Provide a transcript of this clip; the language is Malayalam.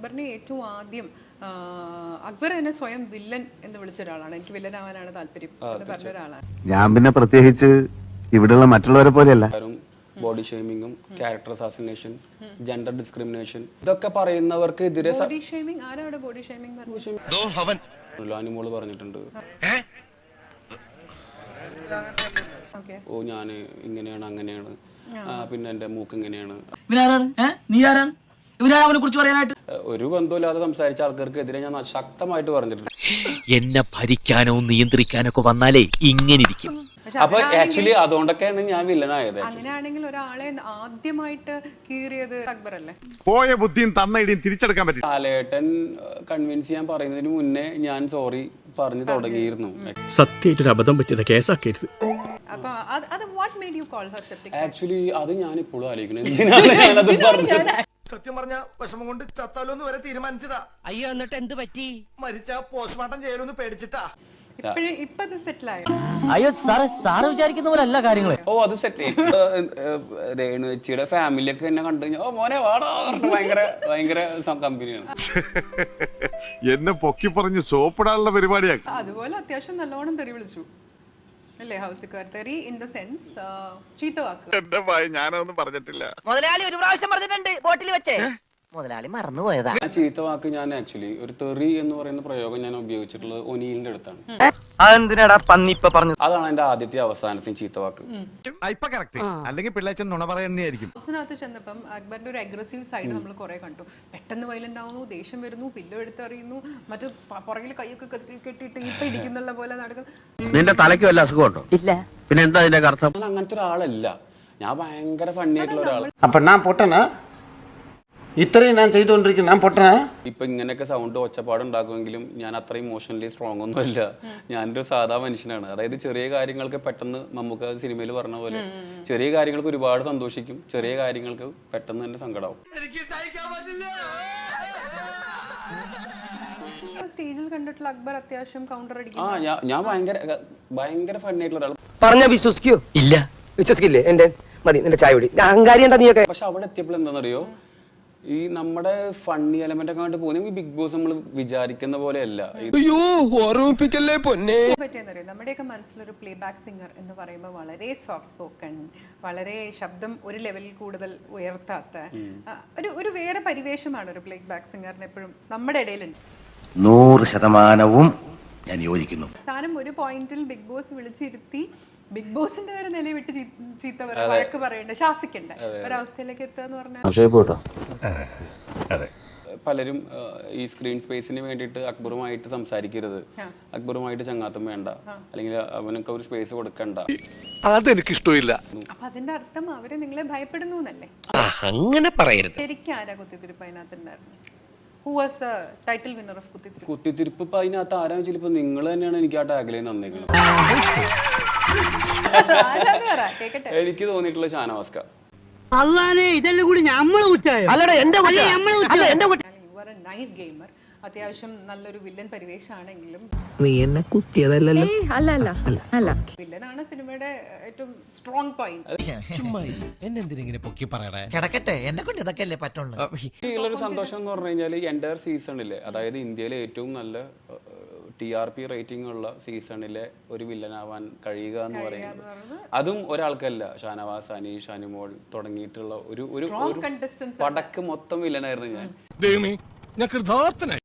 അക്ബറിനെ ഏറ്റവും ആദ്യം അക്ബർ എന്നെ സ്വയം വില്ലൻ എന്ന് വിളിച്ച ഒരാളാണ്. എനിക്ക് വില്ലനാവാനാണ് താല്പര്യം എന്ന് പറഞ്ഞ ഒരാളാണ്. ഞാൻ പിന്നെ പ്രത്യേകിച്ച് ഇവിടെയുള്ള മറ്റുള്ളവരെ പോലെയല്ല. ബോഡി ഷെയ്മിങ്ങും ക്യാരക്ടർ അസാസിനേഷൻ ജെൻഡർ ഡിസ്ക്രിമിനേഷൻ ഇതൊക്കെ പറയുന്നവർക്ക് എതിരെ അനുമോൾ പറഞ്ഞിട്ടുണ്ട്. ഓക്കെ. ഓ ഞാൻ ഇങ്ങനെയാണ് അങ്ങനെയാണ്. പിന്നെ എന്റെ മൂക്ക് ഇങ്ങനെയാണ്. ഇവനാരാണ്? നീ ആരാണ്? ഇവനാണ് അവനെ കുറിച്ച് പറയാനായിട്ട്? ഒരു ബന്ധമില്ലാതെ സംസാരിച്ച ആൾക്കാർക്ക് എതിരെ ഞാൻ ശക്തമായിട്ട് പറഞ്ഞിട്ടുണ്ട്. എന്നെ ഭരിക്കാനോ നിയന്ത്രിക്കാനോ ഒക്കെ വന്നാലേ ഇങ്ങനെ ഇരിക്കും. അപ്പൊ ആക്ച്വലി അതുകൊണ്ടൊക്കെയാണ് ഞാൻ വില്ലനായത്. അങ്ങനെയാണെങ്കിൽ ഒരാളെ ആദ്യമായിട്ട് കീറിയത് അക്ബർ അല്ലേ പോയ ബുദ്ധിയും തന്നയിടിയും തിരിച്ചെടുക്കാൻ പറ്റും ലാലേട്ടൻ കൺവിൻസ് ചെയ്യാൻ പറയുന്നതിന് മുന്നേ ഞാൻ സോറി പറഞ്ഞു തുടങ്ങിയിരുന്നു. സത്യമായിട്ടൊരു അബദ്ധം പറ്റിയത് കേസാക്കരുത്. അപ്പൊ അത് അത് what made you call her septic actually അത് ഞാൻ ഇപ്പോഴും ആലോചിക്കണം എന്തിനാണ് ഞാനത് പറഞ്ഞത്? സത്യം പറഞ്ഞ വിഷമം കൊണ്ട് ചത്താലോന്ന് വരെ തീരുമാനിച്ചതാ. അയ്യോ എന്നിട്ട് എന്ത് പറ്റി? മരിച്ച പോസ്റ്റ്മോർട്ടം ചെയ്യലൊന്ന് പേടിച്ചിട്ടാ. ഇപ്പോഴും ഇപ്പൊ ആയോ അയ്യോ സാറ് സാറ് വിചാരിക്കുന്ന പോലെ അല്ല കാര്യങ്ങൾ. ഓ അത് സെറ്റ്. രേണുവച്ചിയുടെ ഫാമിലി ഒക്കെ എന്നെ കണ്ടു. കഴിഞ്ഞാൽ ഓ മോനെ വാടാ പറഞ്ഞ് ഭയങ്കര ഭയങ്കര കമ്പനിയാണ് എന്നെ പൊക്കി പറഞ്ഞ് സോപ്പിടാനുള്ള പരിപാടിയാക്കി അതുപോലെ അത്യാവശ്യം നല്ലോണം തെറി വിളിച്ചു. അല്ലേ ഇൻ ദ സെൻസ് ചീത്ത വാക്ക്. ഞാനൊന്നും പറഞ്ഞിട്ടില്ല. മുതലാളി ഒരു പ്രാവശ്യം പറഞ്ഞിട്ടുണ്ട് ബോട്ടിൽ വെച്ചേ. മുതലാളി മറന്നുപോയതാ ആ ചീത്ത വാക്ക് ഞാൻ ആക്ച്വലി ഒരു തെറി എന്ന് പറയുന്ന പ്രയോഗം ഞാൻ ഉപയോഗിച്ചിട്ടുള്ളത് ഒനീലിന്റെ അടുത്താണ്. അതെന്തിനാടാ പന്നിപ്പ പറഞ്ഞു അതാണ് എന്റെ ആദ്യത്തെ അവസാനത്തെ ചീത്ത വാക്ക്. അല്ലെങ്കിൽ പിള്ളേച്ചൻ നുണ പറയുന്നതായിരിക്കും. ഹൗസിനകത്ത് ചെന്നപ്പം അക്ബറിന്റെ ഒരു അഗ്രസീവ് സൈഡ് നമ്മൾ കുറെ കണ്ടു. പെട്ടെന്ന് വയലന്റ് ദേഷ്യം വരുന്നു പില്ലോ എടുത്തെറിയുന്നു മറ്റു പുറകിൽ കൈയൊക്കെ കത്തി കെട്ടിയിട്ട് ഇപ്പൊ ഇടിക്കുന്നുള്ള പോലെ നടക്കുന്നു. നിന്റെ തലയ്ക്ക് വല്ല അസുഖമുണ്ടോ ഇല്ല. പിന്നെ എന്താ അതിന്റെ അർത്ഥം? ഞാൻ അങ്ങനത്തെ ഒരാളല്ല. ഞാൻ ഭയങ്കര ഫണ്ണി ആയിട്ടുള്ള ഒരാൾ അപ്പൊ ഞാൻ പൊട്ടനാ? ഇത്രയും ഞാൻ ചെയ്തുകൊണ്ടിരിക്കും ഞാൻ പൊട്ടന? ഇപ്പൊ ഇങ്ങനെയൊക്കെ സൗണ്ട് ഒച്ചപ്പാടുണ്ടാക്കുമെങ്കിലും ഞാൻ അത്ര ഇമോഷണലി സ്ട്രോങ് ഒന്നുമല്ല. ഞാനൊരു സാധാ മനുഷ്യനാണ്. അതായത് ചെറിയ കാര്യങ്ങൾക്ക് പെട്ടെന്ന് നമുക്ക് സിനിമയിൽ പറഞ്ഞ പോലെ ചെറിയ കാര്യങ്ങൾക്ക് ഒരുപാട് സന്തോഷിക്കും. ചെറിയ കാര്യങ്ങൾക്ക് പെട്ടെന്ന് തന്നെ സങ്കടാവും. സ്റ്റേജിൽ കണ്ടിട്ടുള്ള അക്ബർ അത്യാവശ്യം കൗണ്ടർ അടിക്കും ആ ഞാൻ- ഞാൻ ഭയങ്കര ഭയങ്കര ഫണ്ണി ആയിട്ടുള്ള ഒരാൾ പറഞ്ഞ വിശ്വസിക്കോ. ഇല്ല. വിശ്വസിക്കില്ലേ? എന്റെ മതി നിന്റെ ചായ കുടി. ഞാൻ അഹങ്കാരി എന്താ നീയൊക്കെ? പക്ഷെ അവിടെ എത്തിയപ്പോൾ എന്താണെന്നറിയോ? ഈ നമ്മുടെ ഫണ്ണി എലമെന്റ് ഒക്കെ ആയിട്ട് പോകുന്ന ബിഗ് ബോസ് നമ്മൾ വിചാരിക്കുന്ന പോലെയല്ല. ഇത് പറ്റിയെന്നറിയോ നമ്മുടെയൊക്കെ മനസ്സിലൊരു പ്ലേ ബാക്ക് സിംഗർ എന്ന് പറയുമ്പോൾ വളരെ സോഫ്റ്റ് സ്പോക്കൺ വളരെ ശബ്ദം ഒരു ലെവലിൽ കൂടുതൽ ഉയർത്താത്ത ഒരു ഒരു വേറെ പരിവേഷമാണ് ഒരു പ്ലേ ബാക്ക് സിംഗറിന് എപ്പോഴും നമ്മുടെ ഇടയിലുണ്ട്. നൂറ് ശതമാനവും ഞാൻ യോജിക്കുന്നു. അവസാനം ഒരു പോയിന്റിൽ ബിഗ് ബോസ് വിളിച്ചിരുത്തി ബിഗ് ബോസിന്റെ വരെ നില വിട്ട് ചീത്ത പറ വഴക്ക് പറയണ്ട. ശാസിക്കണ്ട. ഒരവസ്ഥയിലേക്ക് എത്തുക എന്ന് പറഞ്ഞാൽ പലരും ഈ സ്ക്രീൻ സ്പേസിന് വേണ്ടിയിട്ട് അക്ബറുമായിട്ട് സംസാരിക്കരുത്. അക്ബറുമായിട്ട് ചങ്ങാത്തം വേണ്ട. അല്ലെങ്കിൽ അവനൊക്കെ ഒരു സ്പേസ് കൊടുക്കണ്ട. അതെനിക്കിഷ്ടമില്ല. അപ്പൊ അതിന്റെ അർത്ഥം അവർ നിങ്ങളെ ഭയപ്പെടുന്നു എന്നല്ലേ അങ്ങനെ പറയരുത്. ശരിക്കും ആരാ കുത്തിത്തിരിപ്പ് അതിനകത്തുണ്ടായിരുന്നു who was title winner of കുത്തിത്തിരിപ്പ്? ഇപ്പൊ അതിനകത്ത് ആരാന്ന് വെച്ചാൽ ഇപ്പൊ നിങ്ങൾ തന്നെയാണ് എനിക്ക് ആ ടാഗിലൈൻ തന്നേക്കുന്നത് എനിക്ക് തോന്നിയിട്ടുള്ള ഷാനവാസ്ക അള്ളാനെ ഇതെല്ലാം കൂടി നമ്മൾ അല്ല നൈസ് ഗെയിമർ അത്യാവശ്യം നല്ലൊരു വില്ലൻ പരിവേഷമാണെങ്കിലും നീ എന്നെ കുത്തിയതല്ലല്ലോ. വില്ലനാണ് സിനിമയുടെ ഏറ്റവും സ്ട്രോങ് പോയിന്റ് എന്നെന്തിനെ പൊക്കി പറയണേ? കിടക്കട്ടെ എന്നെ കൊണ്ട് ഇതൊക്കെ അല്ലേ പറ്റുള്ളൂ ഉള്ളൊരു സന്തോഷം എന്ന് പറഞ്ഞു കഴിഞ്ഞാൽ എന്റയർ സീസണിലെ അതായത് ഇന്ത്യയിലെ ഏറ്റവും നല്ല ടി ആർ പി റേറ്റിംഗ് ഉള്ള സീസണിലെ ഒരു വില്ലനാവാൻ കഴിയുക എന്ന് പറയുന്നത്. അതും ഒരാൾക്കല്ല. ഷാനവാസ് അനീഷ് അനുമോൾ തുടങ്ങിയിട്ടുള്ള ഒരു ഒരു വടക്ക് പടക്ക് മൊത്തം വില്ലനായിരുന്നു ഞാൻ. ഞാൻ